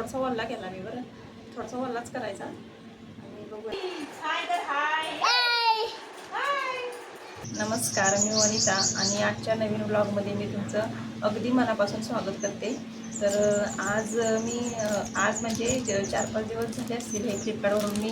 थोडासा वल्ला केला मी बरं. थोडासा वल्लाच करायचा. आणि बघूया. नमस्कार मी वनिता. आणि आजच्या नवीन ब्लॉगमध्ये मी तुमचं अगदी मनापासून स्वागत करते. तर आज मी आज म्हणजे ज- चार पाच दिवस झाले असतील हे फ्लिपकार्टवरून मी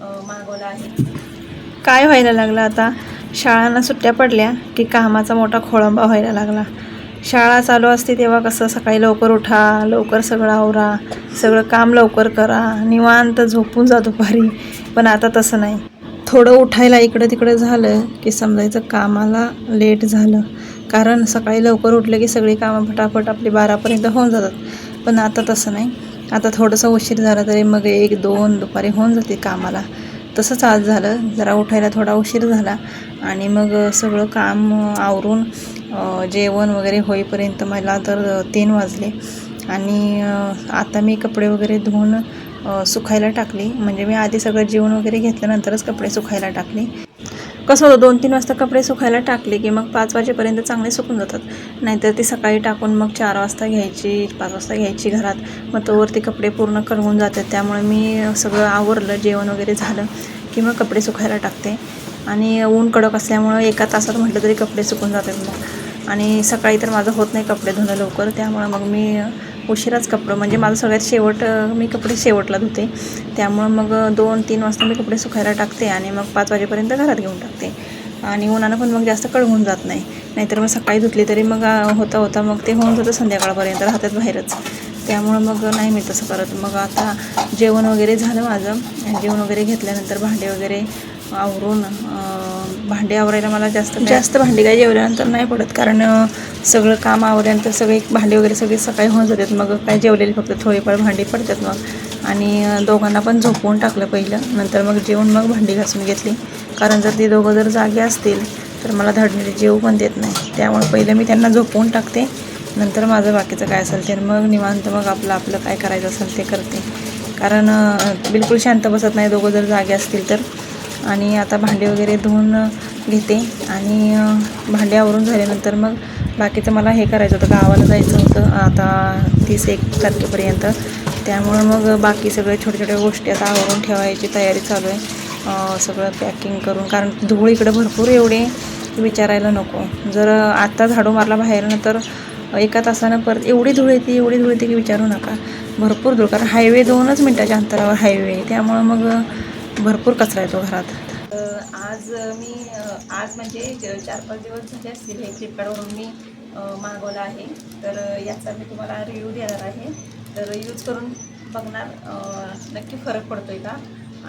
मागवलं आहे. काय व्हायला लागलं आता? शाळांना सुट्ट्या पडल्या की कामाचा मोठा खोळंबा व्हायला लागला. शाळा चालू असते तेव्हा कसं सकाळी लवकर उठा लवकर सगळं आवरा सगळं काम लवकर करा निवांत झोपून जा दुपारी. पण आता तसं नाही. थोडं उठायला इकडं तिकडं झालं की समजायचं कामाला लेट झालं. कारण सकाळी लवकर उठलं की सगळी कामं फटाफट आपली बारापर्यंत होऊन जातात. पण आता तसं नाही. आता थोडंसं उशीर झाला तरी मग एक दोन दुपारी होऊन जाते कामाला. तसंच आज झालं. जरा उठायला थोडा उशीर झाला आणि मग सगळं काम आवरून जेवण वगैरे होईपर्यंत मला तर तीन वाजले. आणि आता मी कपडे वगैरे धुवून सुखायला सुकायला टाकली. म्हणजे मी आधी सगळं जेवण वगैरे घेतल्यानंतरच कपडे सुकायला टाकली. कसं होतं दोन तीन वाजता कपडे सुकायला टाकले की मग पाच वाजेपर्यंत चांगले सुकून जातात. नाहीतर ती सकाळी टाकून मग चार वाजता घ्यायची पाच वाजता घ्यायची घरात. मग तोवर कपडे पूर्ण कळवून जातात. त्यामुळे मी सगळं आवरलं जेवण वगैरे झालं की मग कपडे सुकायला टाकते. आणि ऊन कडक असल्यामुळं एका तासात म्हटलं तरी कपडे सुकून जातात मग. आणि सकाळी तर माझं होत नाही कपडे धुणं लवकर त्यामुळं मग मी उशिराच कपडं म्हणजे माझं सगळ्यात शेवट मी कपडे शेवटला धुते. त्यामुळं मग दोन तीन वाजता मी कपडे सुकायला टाकते आणि मग पाच वाजेपर्यंत घरात घेऊन टाकते. आणि उन्हानं पण मग जास्त कळवून जात नाही. नाहीतर मग सकाळी धुतली तरी मग होता होता मग ते होऊन जातं संध्याकाळपर्यंत राहतात बाहेरच. त्यामुळं मग नाही मी तसं करत. मग आता जेवण वगैरे झालं माझं. जेवण वगैरे घेतल्यानंतर भांडे वगैरे आवरून भांडे आवरायला मला जास्त जास्त भांडी काय जेवल्यानंतर नाही पडत कारण सगळं काम आवरल्यानंतर सगळे भांडे वगैरे सगळे सकाळी होऊन जातात मग काय जेवलेले फक्त थोडेफार भांडी पडतात मग. आणि दोघांना पण झोपवून टाकलं पहिलं नंतर मग जेवून मग भांडी घासून घेतली. कारण जर ते दोघं जर जागे असतील तर मला धडनीचे जेव पण देत नाही. त्यामुळे पहिलं मी त्यांना झोपवून टाकते नंतर माझं बाकीचं काय असेल ते मग निवांत मग आपलं आपलं काय करायचं असेल ते करते. कारण बिलकुल शांत बसत नाही दोघं जर जागे असतील तर. आणि आता भांडे वगैरे धुवून घेते. आणि भांडे आवरून झाल्यानंतर मग बाकीचं मला हे करायचं होतं. गावाला जायचं होतं आता तीस एक तारखेपर्यंत. त्यामुळं मग बाकी सगळे छोट्या छोट्या गोष्टी आता आवरून ठेवायची तयारी चालू आहे. सगळं पॅकिंग करून कारण धूळ इकडं भरपूर एवढे विचारायला नको. जर आत्ता झाडू मारला बाहेरनं तर एका तासानं परत एवढी धूळ येते एवढी धूळ येते की विचारू नका. भरपूर धूळ कारण हायवे दोनच मिनटाच्या अंतरावर हायवे आहे. त्यामुळं मग भरपूर कचरा येतो घरात. आज मी आज म्हणजे चार पाच दिवस झाले असतील हे फ्लिपकार्टवरून मी मागवलं आहे. तर याचा मी तुम्हाला रिव्ह्यू देणार आहे. तर यूज करून बघणार नक्की फरक पडतो आहे का?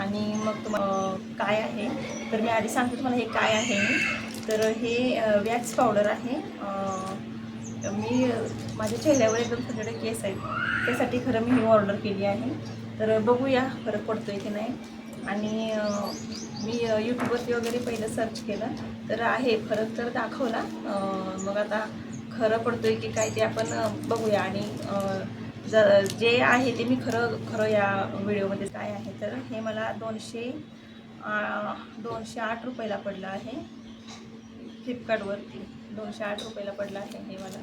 आणि मग तुम्हाला काय आहे? तर मी आधी सांगते तुम्हाला हे काय आहे. तर हे वॅक्स पावडर आहे. मी माझ्या चेहऱ्यावर एकदम सगळे केस आहेत. त्यासाठी खरं मी ही ऑर्डर केली आहे. तर बघूया फरक पडतो आहे की नाही. आणि मी यूट्यूबवरती वगैरे पहिलं सर्च केलं. तर आहे फरक तर दाखवला. मग आता खरं पडतोय की काय ते आपण बघूया. आणि जर जे आहे ते मी खरं खरं या व्हिडिओमध्ये काय आहे तर हे मला दोनशे दोनशे आठ रुपयाला पडलं आहे. फ्लिपकार्टवरती दोनशे आठ रुपयाला पडलं आहे हे मला.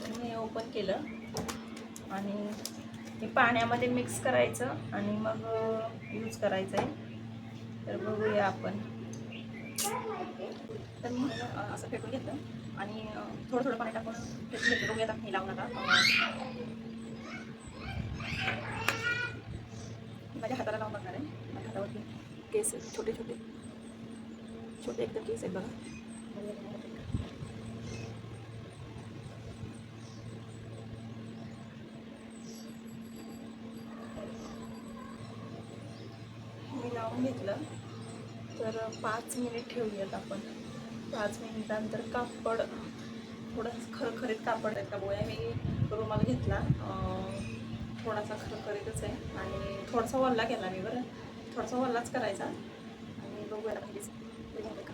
तर मी ओपन केलं. आणि हे पाण्यामध्ये मिक्स करायचं आणि मग यूज करायचं आहे तर बघूया आपण. तर मी असं फेटून घेतलं. आणि थोडं थोडं पाणी टाकून फेटून घेतलं. बघूया आता हे लावून आता. माझ्या हाताला लावून बघणार आहे. माझ्या हातावरती केस छोटे छोटे. छोटे एकदम केस आहेत बघा मी लावून घेतलं. तर पाच मिनिट ठेवूयात आपण. पाच मिनिटानंतर कापड थोडं खरखरीत कापड आहेत का बोया मी रुमाल घेतला. थोडासा खरखरीतच आहे. आणि थोडासा वल्ला केला मी बरं. थोडासा वल्लाच करायचा. आणि बघूया झालं का?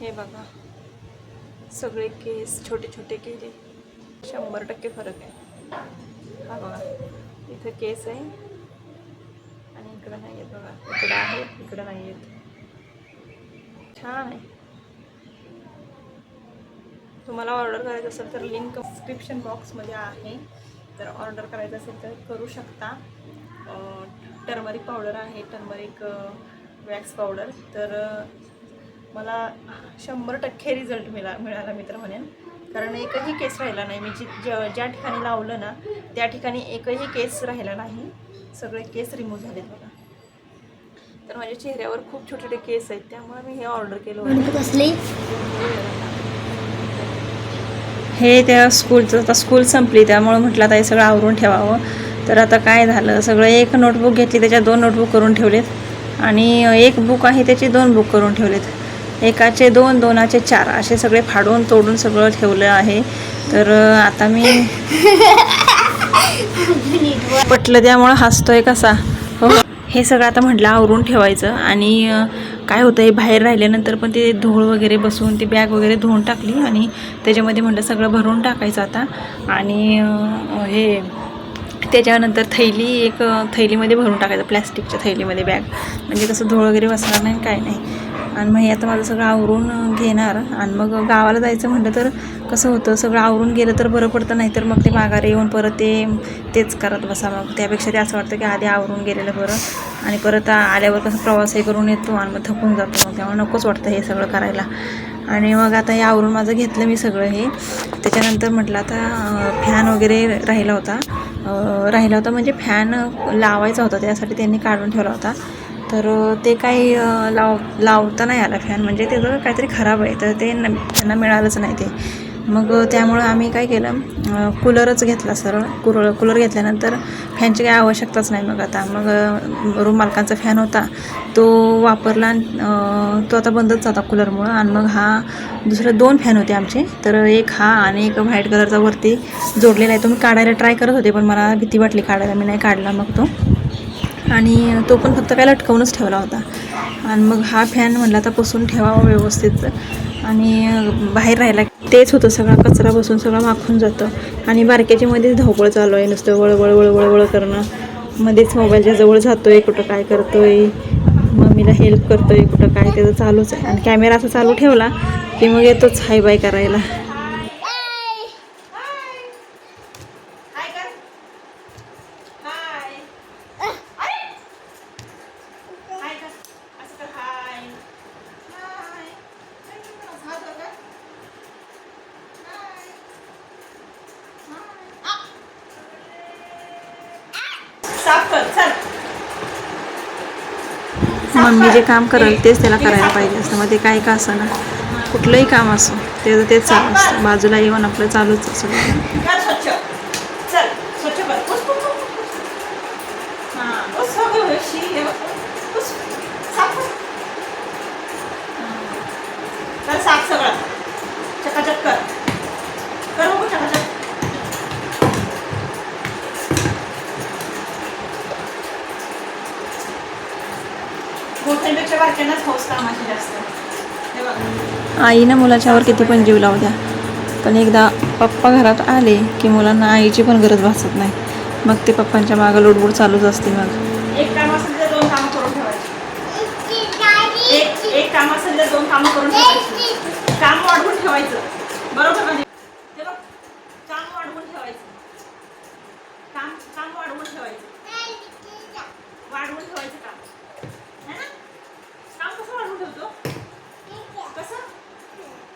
हे बघा. सगळे केस छोटे छोटे केले. शंभर टक्के फरक आहे. हा बघा इथं केस आहे. आणि इकडं नाही आहेत बघा. इकडं आहेत इकडं नाही आहेत छान आहे. तुम्हाला ऑर्डर करायचं असेल तर लिंक डिस्क्रिप्शन बॉक्समध्ये आहे. तर ऑर्डर करायचं असेल तर करू शकता. टर्मरिक पावडर आहे. टर्मरिक वॅक्स पावडर तर मला शंभर टक्के रिझल्ट मिळा मिळाला मी तर म्हणेन. कारण एकही केस राहिला नाही. मी जी ज्या ज्या ठिकाणी लावलं ना त्या ठिकाणी एकही केस राहिला नाही. सगळे केस रिमूव्ह झालेत बघा. तर माझ्या चेहऱ्यावर खूप छोटे छोटे केस आहेत. त्यामुळे मी हे ऑर्डर केलं होतं. कसली? हे त्या स्कूलचं आता स्कूल संपली. त्यामुळं म्हटलं आता हे सगळं आवरून ठेवावं. तर आता काय झालं? सगळं एक नोटबुक घेतली. त्याच्यात दोन नोटबुक करून ठेवलेत. आणि एक बुक आहे त्याचे दोन बुक करून ठेवलेत. एकाचे दोन दोनाचे चार असे सगळे फाडून तोडून सगळं ठेवलं आहे. तर आता मी पटलं त्यामुळं हसतोय कसा. हो. हे सगळं आता म्हटलं आवरून ठेवायचं आणि काय होतं हे बाहेर राहिल्यानंतर पण ते धूळ वगैरे बसून ती बॅग वगैरे धुवून टाकली आणि त्याच्यामध्ये म्हटलं सगळं भरून टाकायचं आता. आणि हे त्याच्यानंतर थैली एक थैलीमध्ये भरून टाकायचं प्लॅस्टिकच्या थैलीमध्ये बॅग. म्हणजे कसं धूळ वगैरे बसणार नाही काय नाही. आणि मग हे आता माझं सगळं आवरून घेणार. आणि मग गावाला जायचं म्हटलं तर कसं होतं सगळं आवरून गेलं तर बरं पडतं नाही तर मग ते माघारी येऊन परत ते तेच करत बसा. मग त्यापेक्षा ते असं वाटतं की आधी आवरून गेलेलं बरं. आणि परत आल्यावर कसं प्रवासही करून येतो आणि मग थकून जातो. मग त्यामुळे नकोच वाटतं हे सगळं करायला. आणि मग आता हे आवरून माझं घेतलं मी सगळं हे. त्याच्यानंतर म्हटलं आता फॅन वगैरे राहिला होता. राहिला होता म्हणजे फॅन लावायचा होता त्यासाठी त्यांनी काढून ठेवला होता. तर ते काही लाव लावता नाही आला फॅन म्हणजे ते काहीतरी खराब आहे. तर ते न त्यांना मिळालंच नाही ते. मग त्यामुळं आम्ही काय केलं कूलरच घेतला सरळ कुर कूलर घेतल्यानंतर फॅनची काही आवश्यकताच नाही मग आता. मग रूम मालकांचा फॅन होता. तो वापरला आणि, तो आता बंदच होता कूलरमुळं आणि मग हा दुसरे दोन फॅन होते आमचे. तर एक हा आणि एक व्हाईट कलरचा वरती जोडलेला आहे. तो मी काढायला ट्राय करत होते पण मला भीती वाटली काढायला. मी नाही काढला मग तो. आणि तो पण फक्त काय लटकवूनच ठेवला होता. आणि मग हा फॅन म्हटला आता पुसून ठेवावा व्यवस्थित. आणि बाहेर राहायला तेच होतं सगळा. कचरा बसून सगळं माखून जातं. आणि बारक्याची मध्येच धावपळ चालू आहे. नुसतं वळवळ वळवळ वळ करणं. मध्येच मोबाईलच्या जवळ जातो आहे कुठं काय करतो आहे मम्मीला हेल्प करतो आहे कुठं काय? त्याचं चालूच आहे. आणि कॅमेरा असा चालू ठेवला की मग येतोच. हाय बाय करायला. मम्मी जे काम करेल तेच त्याला करायला पाहिजे असतं. मग ते काय का असं ना कुठलंही काम असो त्याचं तेच चालू असतं. बाजूला येऊन आपलं चालूच असं कर स्वच्छ. आईनं मुलाच्यावर किती पण जीव लावू द्या. पण एकदा पप्पा घरात आले की मुलांना आईची पण गरज भासत नाही. मग ते पप्पांच्या मागं लोडबोड चालूच असते मग. एक काम असेल तर दोन कामं करून ठेवायची. एक एक काम असेल तर दोन कामं करून ठेवायची. काम वाढवून ठेवायचं. बरोबर म्हणजे ते बघ काम वाढवून ठेवायचं काम काम वाढवून ठेवायचं वाढवून ठेवायचं काम है ना काम कसं वाढवून ठेवतो कसं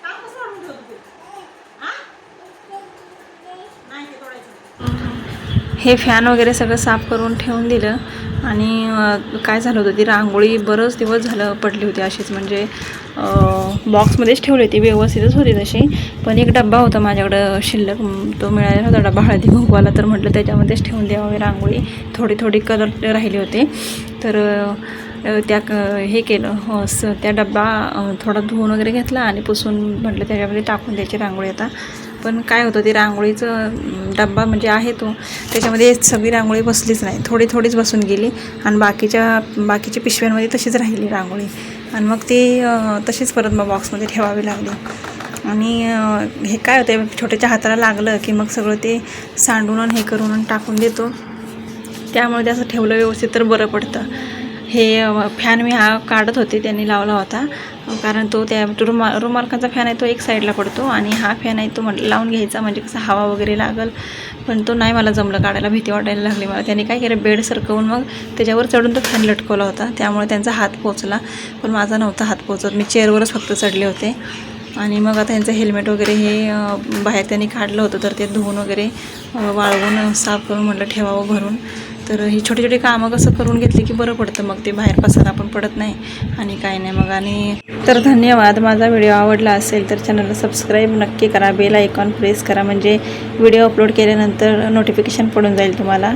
काम कसं वाढवून ठेवतो तू हा नाही ते तोडायचं हे फॅन वगैरे सगळं साफ करून ठेवून दिलं. आणि काय झालं होतं ती रांगोळी बरंच दिवस झालं पडली होती अशीच. म्हणजे बॉक्समध्येच ठेवली होती व्यवस्थितच होती तशी. पण एक डब्बा होता माझ्याकडं शिल्लक. तो मिळालेला होता डब्बा हळदी कुंकवाला तर म्हटलं त्याच्यामध्येच ठेवून द्यावी रांगोळी. थोडी थोडी कलर राहिले होते. तर त्या क- हे केलं. हो, स त्या डब्बा थोडा धुवून वगैरे घेतला आणि पुसून म्हटलं त्याच्यामध्ये टाकून द्यायची रांगोळी आता. पण काय होतं ते रांगोळीचं डब्बा म्हणजे आहे तो. त्याच्यामध्ये सगळी रांगोळी बसलीच नाही. थोडी थोडीच बसून गेली आणि बाकीच्या बाकीच्या पिशव्यांमध्ये तशीच राहिली रांगोळी. आणि मग ती तशीच परत मग बॉक्समध्ये ठेवावी लागली. आणि हे काय होतं छोट्याच्या हाताला लागलं की मग सगळं ते सांडून आणि हे करून टाकून देतो. त्यामुळे ते असं ठेवलं व्यवस्थित तर बरं पडतं. हे फॅन मी हा काढत होते त्यांनी लावला होता. कारण तो त्या रुमा रुमालकांचा फॅन आहे तो एक साईडला पडतो आणि हा फॅन आहे तो म्हट लावून घ्यायचा म्हणजे कसं हवा वगैरे लागल. पण तो नाही मला जमलं काढायला भीती वाटायला लागली मला. त्यांनी काय केलं बेड सरकवून मग त्याच्यावर चढून तो फॅन लटकवला होता. त्यामुळे त्यांचा हात पोचला. पण माझा नव्हता हात पोचत. मी चेअरवरच फक्त चढले होते. आणि मग आता यांचं हेल्मेट वगैरे हे बाहेर त्यांनी काढलं होतं. तर ते धुवून वगैरे वाळवून साफ करून म्हटलं ठेवावं भरून. तर ही छोटी छोटी कामं कसं करून घेतली की बरं पडतं. मग ते बाहेर पसायला पण पडत नाही आणि काय नाही. मग आणि तर धन्यवाद. माझा व्हिडिओ आवडला असेल तर चॅनलला सबस्क्राईब नक्की करा. बेल आयकॉन प्रेस करा. म्हणजे व्हिडिओ अपलोड केल्यानंतर नोटिफिकेशन पडून जाईल तुम्हाला.